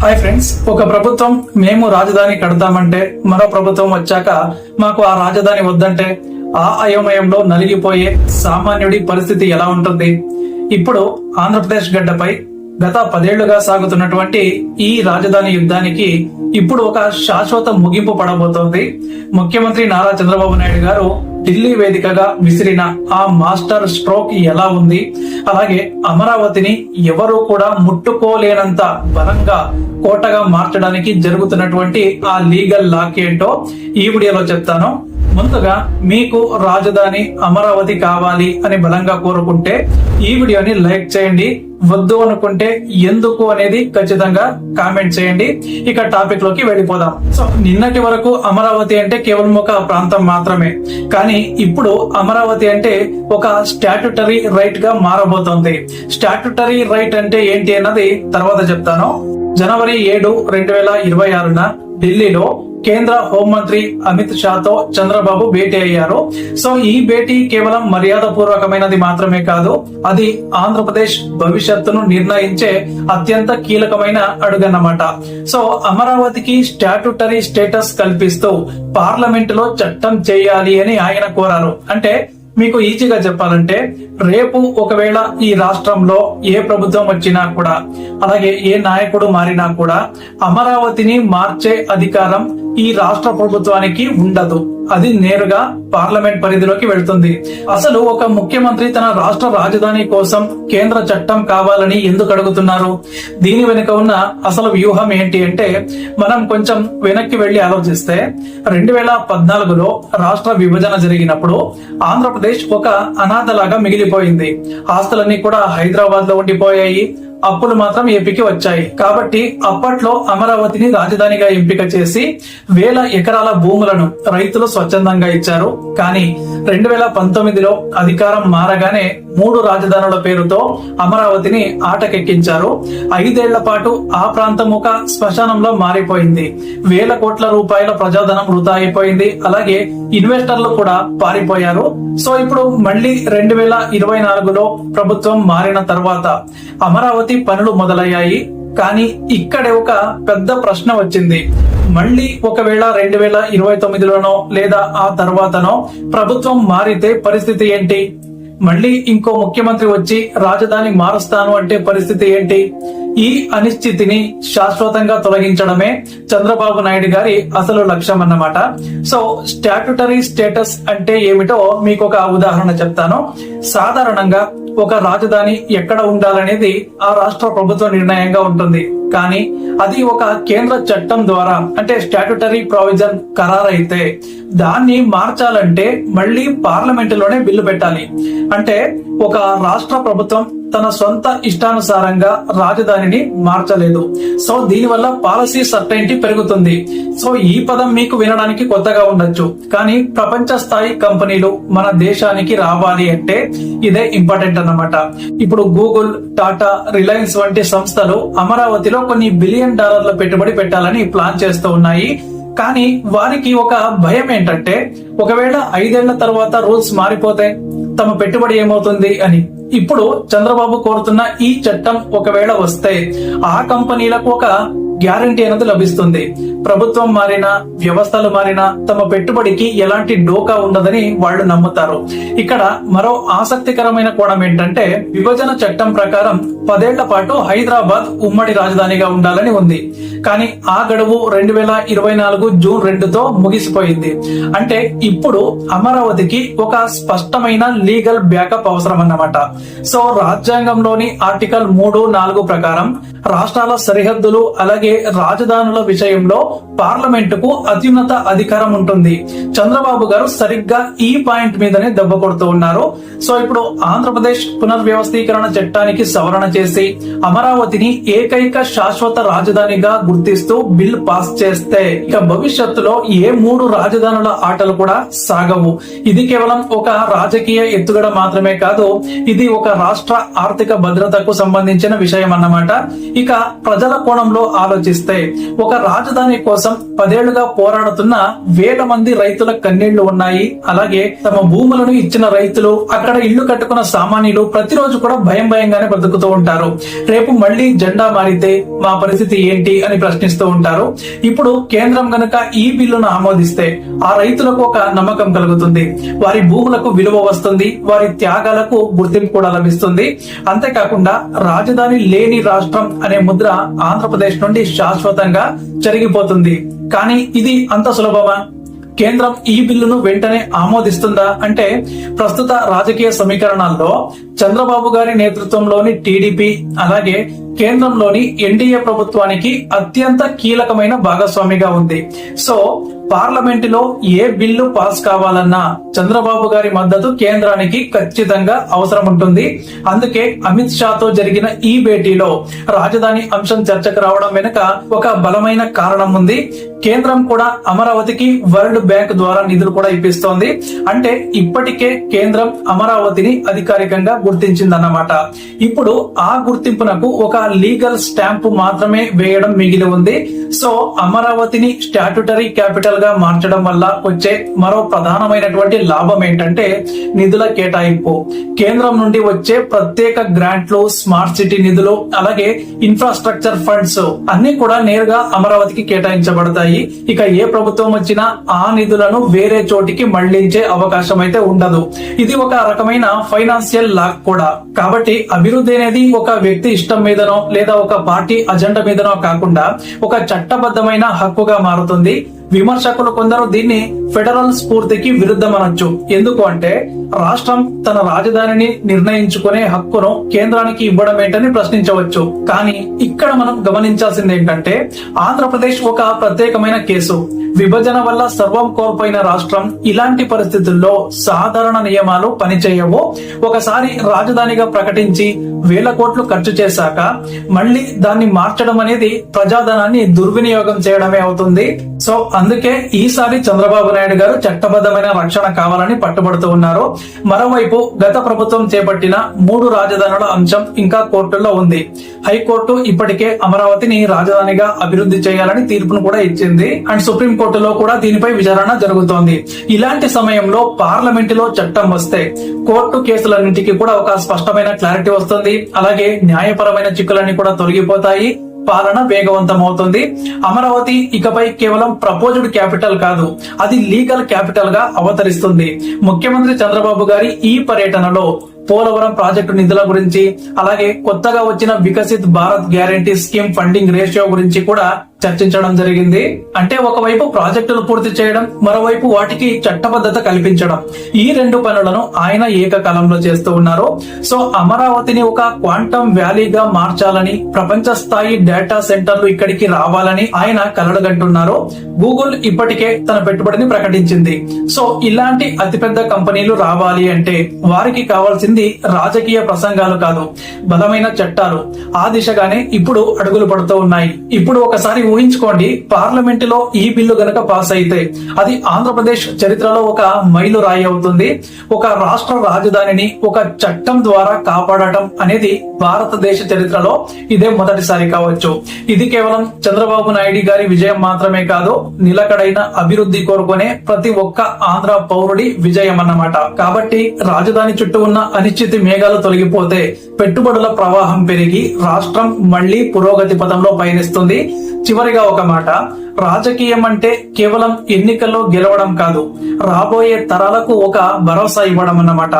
Hi friends ఒక ప్రభుత్వం మేము రాజధాని కడతామంటే మరో ప్రభుత్వం వచ్చాక మాకు ఆ రాజధాని వద్దంటే ఆ అయోమయంలో నలిగిపోయే సామాన్యుడి పరిస్థితి ఎలా ఉంటుంది? ఇప్పుడు ఆంధ్రప్రదేశ్ గడ్డపై గత పదేళ్ళుగా సాగుతున్నటువంటి ఈ రాజధాని యుద్ధానికి ఇప్పుడు ఒక శాశ్వత ముగింపు పడబోతోంది. ముఖ్యమంత్రి నారా చంద్రబాబు నాయుడు గారు ఢిల్లీ వేదికగా విసిరిన ఆ మాస్టర్ స్ట్రోక్ ఎలా ఉంది? అలాగే అమరావతిని ఎవరు కూడా ముట్టుకోలేనంత బలంగా కోటగా మార్చడానికి జరుగుతున్నటువంటి ఆ లీగల్ లాక్ ఏంటో ఈ వీడియోలో చెప్తాను. ముందుగా మీకు రాజధాని అమరావతి కావాలి అని బలంగా కోరుకుంటే ఈ వీడియోని లైక్ చేయండి. వద్దు అనుకుంటే ఎందుకు అనేది ఖచ్చితంగా కామెంట్ చేయండి. ఇక టాపిక్లోకి వెళ్ళిపోదాం. సో నిన్నటి వరకు అమరావతి అంటే కేవలం ఒక ప్రాంతం మాత్రమే. కానీ ఇప్పుడు అమరావతి అంటే ఒక స్టాట్యుటరీ రైట్గా మారబోతోంది. స్టాట్యుటరీ రైట్ అంటే ఏంటి అన్నది తర్వాత చెప్తాను. జనవరి ఏడు రెండు వేల ఇరవై ఆరున ఢిల్లీలో కేంద్ర హోంమంత్రి అమిత్ షాతో చంద్రబాబు భేటీ అయ్యారు. సో ఈ భేటీ కేవలం మర్యాద పూర్వకమైనది మాత్రమే కాదు అది ఆంధ్రప్రదేశ్ భవిష్యత్తును నిర్ణయించే అత్యంత కీలకమైన అడుగన్నమాట. సో అమరావతికి స్టాట్యుటరీ స్టేటస్ కల్పిస్తూ పార్లమెంట్లో చట్టం చేయాలి అని ఆయన కోరారు. అంటే మీకు ఈజీగా చెప్పాలంటే రేపు ఒకవేళ ఈ రాష్ట్రంలో ఏ ప్రభుత్వం వచ్చినా కూడా అలాగే ఏ నాయకుడు మారినా కూడా అమరావతిని మార్చే అధికారం ఈ రాష్ట్ర ప్రభుత్వానికి ఉండదు. అది నేరుగా పార్లమెంట్ పరిధిలోకి వెళ్తుంది. అసలు ఒక ముఖ్యమంత్రి తన రాష్ట్ర రాజధాని కోసం కేంద్ర చట్టం కావాలని ఎందుకు అడుగుతున్నారు? దీని వెనుక ఉన్న అసలు వ్యూహం ఏంటి అంటే మనం కొంచెం వెనక్కి వెళ్ళి ఆలోచిస్తే రెండు వేల పద్నాలుగులో రాష్ట్ర విభజన జరిగినప్పుడు ఆంధ్రప్రదేశ్ ఒక అనాథలాగా మిగిలిపోయింది. ఆస్తులన్నీ కూడా హైదరాబాద్లో ఉండిపోయాయి. అప్పులు మాత్రం ఏపీకి వచ్చాయి. కాబట్టి అప్పట్లో అమరావతిని రాజధానిగా ఎంపిక చేసి వేల ఎకరాల భూములను రైతులు స్వచ్ఛందంగా ఇచ్చారు. కానీ రెండు వేల పంతొమ్మిదిలో అధికారం మారగానే మూడు రాజధానుల పేరుతో అమరావతిని ఆటకెక్కించారు. ఐదేళ్ళ పాటు ఆ ప్రాంతం ఒక శ్మశానంలో మారిపోయింది. వేల కోట్ల రూపాయల ప్రజాధనం వృధా అయిపోయింది. అలాగే ఇన్వెస్టర్లు కూడా పారిపోయారు. సో ఇప్పుడు మళ్ళీ రెండు వేల ఇరవై నాలుగులో ప్రభుత్వం మారిన తర్వాత అమరావతి పనులు మొదలయ్యాయి. కానీ ఇక్కడే ఒక పెద్ద ప్రశ్న వచ్చింది. మళ్ళీ ఒకవేళ రెండు వేల ఇరవై తొమ్మిదిలోనో లేదా ఆ తర్వాతనో ప్రభుత్వం మారితే పరిస్థితి ఏంటి? మళ్ళీ ఇంకో ముఖ్యమంత్రి వచ్చి రాజధాని మారుస్తాను అంటే పరిస్థితి ఏంటి? ఈ అనిశ్చితిని శాశ్వతంగా తొలగించడమే చంద్రబాబు నాయుడు గారి అసలు లక్ష్యం అన్నమాట సో స్టాట్యుటరీ స్టేటస్ అంటే ఏమిటో మీకు ఒక ఉదాహరణ చెప్తాను. సాధారణంగా ఒక రాజధాని ఎక్కడ ఉండాలనేది ఆ రాష్ట్ర ప్రభుత్వ నిర్ణయంగా ఉంటుంది. కానీ అది ఒక కేంద్ర చట్టం ద్వారా అంటే స్టాట్యుటరీ ప్రావిజన్ ఖరారైతే దాన్ని మార్చాలంటే మళ్ళీ పార్లమెంట్లోనే బిల్లు పెట్టాలి. అంటే ఒక రాష్ట్ర ప్రభుత్వం తన సొంత ఇష్టానుసారంగా రాజధానిని మార్చలేదు. సో దీనివల్ల పాలసీ సర్టైంటీ పెరుగుతుంది. సో ఈ పదం మీకు వినడానికి కొత్తగా ఉండొచ్చు. కానీ ప్రపంచ స్థాయి కంపెనీలు మన దేశానికి రావాలి అంటే ఇదే ఇంపార్టెంట్ అన్నమాట. ఇప్పుడు గూగుల్ టాటా రిలయన్స్ వంటి సంస్థలు అమరావతిలో కొన్ని బిలియన్ డాలర్ల పెట్టుబడి పెట్టాలని ప్లాన్ చేస్తూ ఉన్నాయి. కానీ వారికి ఒక భయం ఏంటంటే ఒకవేళ ఐదేళ్ళ తర్వాత రూల్స్ మారిపోతే తమ పెట్టుబడి ఏమవుతుంది అని. ఇప్పుడు చంద్రబాబు కోరుతున్న ఈ చట్టం ఒకవేళ వస్తే ఆ కంపెనీలకు ఒక గ్యారంటీ అనేది లభిస్తుంది. ప్రభుత్వం మారినా వ్యవస్థలు మారినా తమ పెట్టుబడికి ఎలాంటి డోకా ఉండదని వాళ్ళు నమ్ముతారు. ఇక్కడ మరో ఆసక్తికరమైన కోణం ఏంటంటే విభజన చట్టం ప్రకారం పదేళ్ళ పాటు హైదరాబాద్ ఉమ్మడి రాజధానిగా ఉండాలని ఉంది. కానీ ఆ గడువు రెండు వేల ఇరవై నాలుగు జూన్ రెండుతో ముగిసిపోయింది. అంటే ఇప్పుడు అమరావతికి ఒక స్పష్టమైన లీగల్ బ్యాకప్ అవసరం అన్నమాట సో రాజ్యాంగంలోని ఆర్టికల్ మూడు నాలుగు ప్రకారం రాష్ట్రాల సరిహద్దులు అలాగే రాజధానుల విషయంలో పార్లమెంటుకు అత్యున్నత అధికారం ఉంటుంది. చంద్రబాబు గారు సరిగ్గా ఈ పాయింట్ మీదనే దెబ్బ కొడుతూ ఉన్నారు. సో ఇప్పుడు ఆంధ్రప్రదేశ్ పునర్వ్యవస్థీకరణ చట్టానికి సవరణ చేసి అమరావతిని ఏకైక శాశ్వత రాజధానిగా గుర్తిస్తూ బిల్ పాస్ చేస్తే ఇక భవిష్యత్తులో ఏ మూడు రాజధానుల ఆటలు కూడా సాగవు. ఇది కేవలం ఒక రాజకీయ ఎత్తుగడ మాత్రమే కాదు ఇది ఒక రాష్ట్ర ఆర్థిక భద్రతకు సంబంధించిన విషయం అన్నమాట ఇక ప్రజల కోణంలో ఆలోచిస్తే ఒక రాజధాని కోసం పదేళ్ళుగా పోరాడుతున్న వేల మంది రైతుల కన్నీళ్ళు ఉన్నాయి. అలాగే తమ భూములను ఇచ్చిన రైతులు అక్కడ ఇళ్ళు కట్టుకున్న సామాన్యులు ప్రతిరోజు కూడా భయం భయంగానే బ్రతుకుతూ ఉంటారు. రేపు మళ్ళీ జెండా మారితే మా పరిస్థితి ఏంటి అని ప్రశ్నిస్తూ ఉంటారు. ఇప్పుడు కేంద్రం గనక ఈ బిల్లును ఆమోదిస్తే ఆ రైతులకు ఒక నమ్మకం కలుగుతుంది. వారి భూములకు విలువ వస్తుంది వారి త్యాగాలకు గుర్తింపు కూడా లభిస్తుంది. అంతేకాకుండా రాజధాని లేని రాష్ట్రం అనే ముద్ర ఆంధ్రప్రదేశ్ నుండి శాశ్వతంగా జరిగిపోతుంది కానీ ఇది అంత సులభమా? కేంద్రం ఈ బిల్లును వెంటనే ఆమోదిస్తుందా అంటే ప్రస్తుత రాజకీయ సమీకరణాల్లో చంద్రబాబు గారి నేతృత్వంలోని టీడీపీ అలాగే కేంద్రంలోని ఎన్డీఏ ప్రభుత్వానికి అత్యంత కీలకమైన భాగస్వామిగా ఉంది. సో పార్లమెంటులో ఏ బిల్లు పాస్ కావాలన్నా చంద్రబాబు గారి మద్దతు కేంద్రానికి ఖచ్చితంగా అవసరం ఉంటుంది. అందుకే అమిత్ షాతో జరిగిన ఈ భేటీలో రాజధాని అంశం చర్చకు రావడం వెనుక ఒక బలమైన కారణం ఉంది. కేంద్రం కూడా అమరావతికి వరల్డ్ బ్యాంక్ ద్వారా నిధులు కూడా ఇప్పిస్తోంది. అంటే ఇప్పటికే కేంద్రం అమరావతిని అధికారికంగా గుర్తించిందన్నమాట. ఇప్పుడు ఆ గుర్తింపునకు ఒక లీగల్ స్టాంపు మాత్రమే వేయడం మిగిలి ఉంది. సో అమరావతిని స్టాట్యుటరీ క్యాపిటల్ నిధులుగా మార్చడం వల్ల వచ్చే మరో ప్రధానమైనటువంటి లాభం ఏంటంటే నిధుల కేటాయింపు. కేంద్రం నుండి వచ్చే ప్రత్యేక గ్రాంట్లు స్మార్ట్ సిటీ నిధులు అలాగే ఇన్ఫ్రాస్ట్రక్చర్ ఫండ్స్ అన్ని కూడా నేరుగా అమరావతికి కేటాయించబడతాయి. ఇక ఏ ప్రభుత్వం వచ్చినా ఆ నిధులను వేరే చోటికి మళ్ళించే అవకాశం అయితే ఉండదు. ఇది ఒక రకమైన ఫైనాన్షియల్ లాక్ కూడా. కాబట్టి అభివృద్ధి అనేది ఒక వ్యక్తి ఇష్టం మీదనో లేదా ఒక పార్టీ అజెండా మీదనో కాకుండా ఒక చట్టబద్ధమైన హక్కుగా మారుతుంది. విమర్శకులు కొందరు దీన్ని ఫెడరల్ స్ఫూర్తికి విరుద్ధమనొచ్చు. ఎందుకు అంటే రాష్ట్రం తన రాజధానిని నిర్ణయించుకునే హక్కును కేంద్రానికి ఇవ్వడం ఏంటని ప్రశ్నించవచ్చు. కానీ ఇక్కడ మనం గమనించాల్సింది ఏంటంటే ఆంధ్రప్రదేశ్ ఒక ప్రత్యేకమైన కేసు. విభజన వల్ల సర్వం కోల్పోయిన రాష్ట్రం ఇలాంటి పరిస్థితుల్లో సాధారణ నియమాలు పనిచేయవు. ఒకసారి రాజధానిగా ప్రకటించి వేల కోట్లు ఖర్చు చేశాక మళ్ళీ దాన్ని మార్చడం అనేది ప్రజాధనాన్ని దుర్వినియోగం చేయడమే అవుతుంది. సో అందుకే ఈసారి చంద్రబాబు నాయుడు గారు చట్టబద్ధమైన రక్షణ కావాలని పట్టుబడుతూ ఉన్నారు మరోవైపు గత ప్రభుత్వం చేపట్టిన మూడు రాజధానుల అంశం ఇంకా కోర్టుల్లో ఉంది. హైకోర్టు ఇప్పటికే అమరావతిని రాజధానిగా అభివృద్ధి చేయాలని తీర్పును కూడా ఇచ్చింది. అండ్ సుప్రీం కోర్టులో కూడా దీనిపై విచారణ జరుగుతోంది. ఇలాంటి సమయంలో పార్లమెంటులో చట్టం వస్తే కోర్టు కేసులన్నింటికి కూడా ఒక స్పష్టమైన క్లారిటీ వస్తుంది. అలాగే న్యాయపరమైన చిక్కులన్నీ కూడా తొలగిపోతాయి. పాలన వేగవంతమవుతుంది. అమరావతి ఇకపై కేవలం ప్రపోజ్డ్ క్యాపిటల్ కాదు అది లీగల్ క్యాపిటల్గా అవతరిస్తుంది. ముఖ్యమంత్రి చంద్రబాబు గారి ఈ పర్యటనలో పోలవరం ప్రాజెక్టు నిధుల గురించి అలాగే కొత్తగా వచ్చిన Viksit Bharat guarantee scheme funding ratio గురించి కూడా చర్చించడం జరిగింది. అంటే ఒకవైపు ప్రాజెక్టులు పూర్తి చేయడం మరోవైపు వాటికి చట్టబద్ధత కల్పించడం. ఈ రెండు పనులను ఆయన ఏకకాలంలో చేస్తూ ఉన్నారు. సో అమరావతిని ఒక క్వాంటమ్ వ్యాలీగా మార్చాలని ప్రపంచ స్థాయి డేటా సెంటర్లు ఇక్కడికి రావాలని ఆయన కలడగంటున్నారు గూగుల్ ఇప్పటికే తన పెట్టుబడిని ప్రకటించింది. సో ఇలాంటి అతిపెద్ద కంపెనీలు రావాలి అంటే వారికి కావాల్సింది రాజకీయ ప్రసంగాలు కాదు బలమైన చట్టాలు. ఆ దిశగానే ఇప్పుడు అడుగులు పడుతూ ఉన్నాయి. ఇప్పుడు ఒకసారి ఊహించుకోండి పార్లమెంట్లో ఈ బిల్లు గనక పాస్ అయితే అది ఆంధ్రప్రదేశ్ చరిత్రలో ఒక మైలు రాయి అవుతుంది. ఒక రాష్ట్ర రాజధానిని ఒక చట్టం ద్వారా కాపాడటం అనేది భారతదేశ చరిత్రలో ఇదే మొదటిసారి కావచ్చు. ఇది కేవలం చంద్రబాబు నాయుడు గారి విజయం మాత్రమే కాదు నిలకడైన అభివృద్ధి కోరుకునే ప్రతి ఒక్క ఆంధ్ర పౌరుడి విజయం అన్నమాట కాబట్టి రాజధాని చుట్టూ ఉన్న అనిశ్చితి మేఘాలు తొలగిపోతే పెట్టుబడుల ప్రవాహం పెరిగి రాష్ట్రం మళ్ళీ పురోగతి పథంలో పయనిస్తుంది. చివరిగా ఒక మాట. రాజకీయం అంటే కేవలం ఎన్నికల్లో గెలవడం కాదు రాబోయే తరాలకు ఒక భరోసా ఇవ్వడం అన్నమాట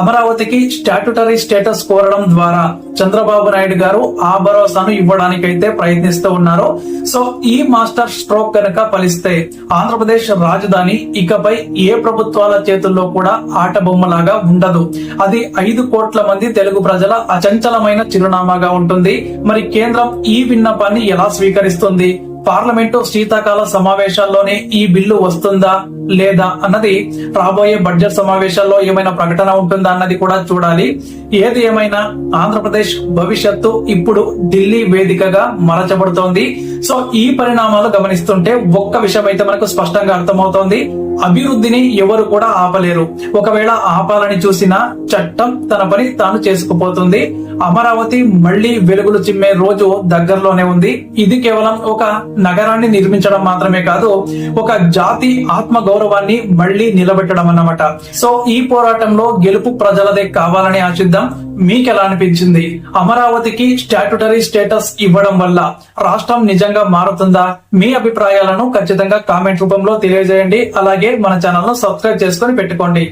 అమరావతికి స్టాట్యుటరీ స్టేటస్ కోరడం ద్వారా చంద్రబాబు నాయుడు గారు ఆ భరోసాను ఇవ్వడానికైతే ప్రయత్నిస్తూ ఉన్నారు. సో ఈ మాస్టర్ స్ట్రోక్ కనుక ఫలిస్తే ఆంధ్రప్రదేశ్ రాజధాని ఇకపై ఏ ప్రభుత్వాల చేతుల్లో కూడా ఆట బొమ్మలాగా ఉండదు. అది ఐదు కోట్ల మంది తెలుగు ప్రజల అచంచలమైన చిరునామాగా ఉంటుంది. మరి కేంద్రం ఈ విన్నపాన్ని ఎలా స్వీకరిస్తుంది? పార్లమెంటు శీతాకాల సమావేశాల్లోనే ఈ బిల్లు వస్తుందా లేదా అన్నది రాబోయే బడ్జెట్ సమావేశాల్లో ఏమైనా ప్రకటన ఉంటుందా అన్నది కూడా చూడాలి. ఏది ఏమైనా ఆంధ్రప్రదేశ్ భవిష్యత్తు ఇప్పుడు ఢిల్లీ వేదికగా మరచబడుతోంది. సో ఈ పరిణామాలు గమనిస్తుంటే ఒక్క విషయం అయితే మనకు స్పష్టంగా అర్థమవుతోంది. అభివృద్ధిని ఎవరు కూడా ఆపలేరు. ఒకవేళ ఆపాలని చూసిన చట్టం తన పని తాను చేసుకుపోతుంది. అమరావతి మళ్ళీ వెలుగులు చిమ్మే రోజు దగ్గరలోనే ఉంది. ఇది కేవలం ఒక నగరాన్ని నిర్మించడం మాత్రమే కాదు ఒక జాతి ఆత్మ గౌరవాన్ని మళ్ళీ నిలబెట్టడం అన్నమాట. సో ఈ పోరాటంలో గెలుపు ప్రజలదే కావాలని ఆశిద్దాం. మీకు ఎలా అనిపించింది? అమరావతికి స్టాట్యుటరీ స్టేటస్ ఇవ్వడం వల్ల రాష్ట్రం నిజంగా మారుతుందా? మీ అభిప్రాయాలను ఖచ్చితంగా కామెంట్ రూపంలో తెలియజేయండి. అలాగే మన ఛానల్ను సబ్స్క్రైబ్ చేసుకొని పెట్టుకోండి.